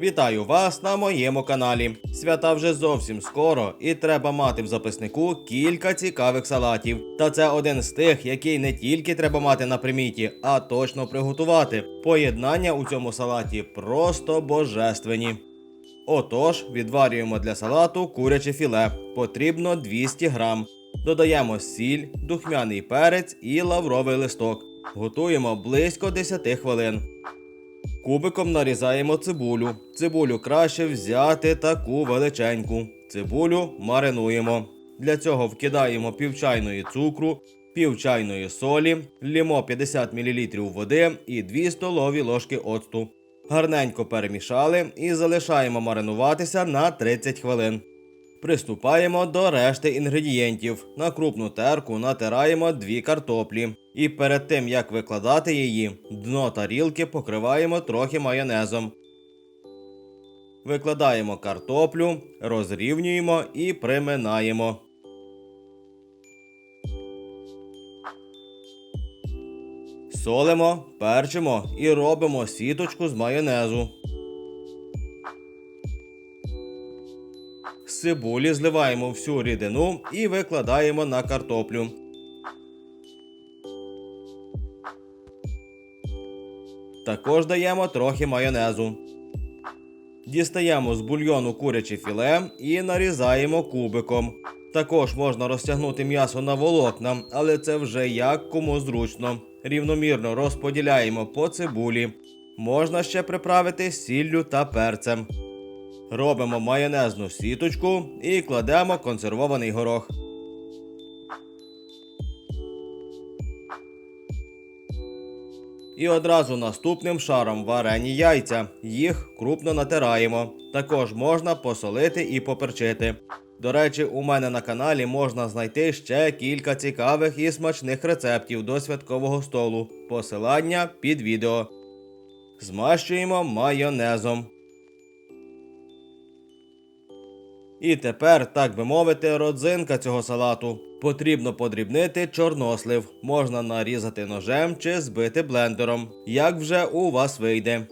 Вітаю вас на моєму каналі. Свята вже зовсім скоро, і треба мати в записнику кілька цікавих салатів. Та це один з тих, який не тільки треба мати на приміті, а точно приготувати. Поєднання у цьому салаті просто божественні. Отож, відварюємо для салату куряче філе. Потрібно 200 грам. Додаємо сіль, духмяний перець і лавровий листок. Готуємо близько 10 хвилин. Кубиком нарізаємо цибулю. Цибулю краще взяти таку величеньку. Цибулю маринуємо. Для цього вкидаємо пів чайної цукру, пів чайної солі, лімо 50 мл води і 2 столові ложки оцту. Гарненько перемішали і залишаємо маринуватися на 30 хвилин. Приступаємо до решти інгредієнтів. На крупну терку натираємо дві картоплі. І перед тим як викладати її, дно тарілки покриваємо трохи майонезом. Викладаємо картоплю, розрівнюємо і приминаємо. Солимо, перчимо і робимо сіточку з майонезу. Цибулі зливаємо всю рідину і викладаємо на картоплю. Також даємо трохи майонезу. Дістаємо з бульйону куряче філе і нарізаємо кубиком. Також можна розтягнути м'ясо на волокна, але це вже як кому зручно. Рівномірно розподіляємо по цибулі. Можна ще приправити сіллю та перцем. Робимо майонезну сіточку і кладемо консервований горох. І одразу наступним шаром варені яйця. Їх крупно натираємо. Також можна посолити і поперчити. До речі, у мене на каналі можна знайти ще кілька цікавих і смачних рецептів до святкового столу. Посилання під відео. Змащуємо майонезом. І тепер, так би мовити, родзинка цього салату. Потрібно подрібнити чорнослив. Можна нарізати ножем чи збити блендером. Як вже у вас вийде.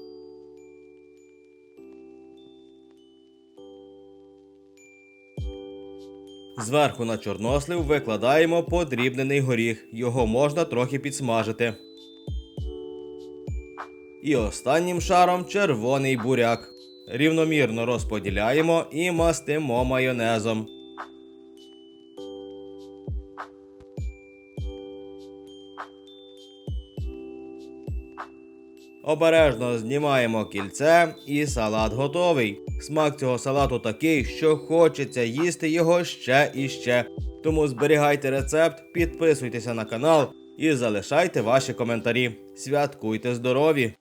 Зверху на чорнослив викладаємо подрібнений горіх. Його можна трохи підсмажити. І останнім шаром червоний буряк. Рівномірно розподіляємо і мастимо майонезом. Обережно знімаємо кільце і салат готовий. Смак цього салату такий, що хочеться їсти його ще і ще. Тому зберігайте рецепт, підписуйтеся на канал і залишайте ваші коментарі. Святкуйте здорові!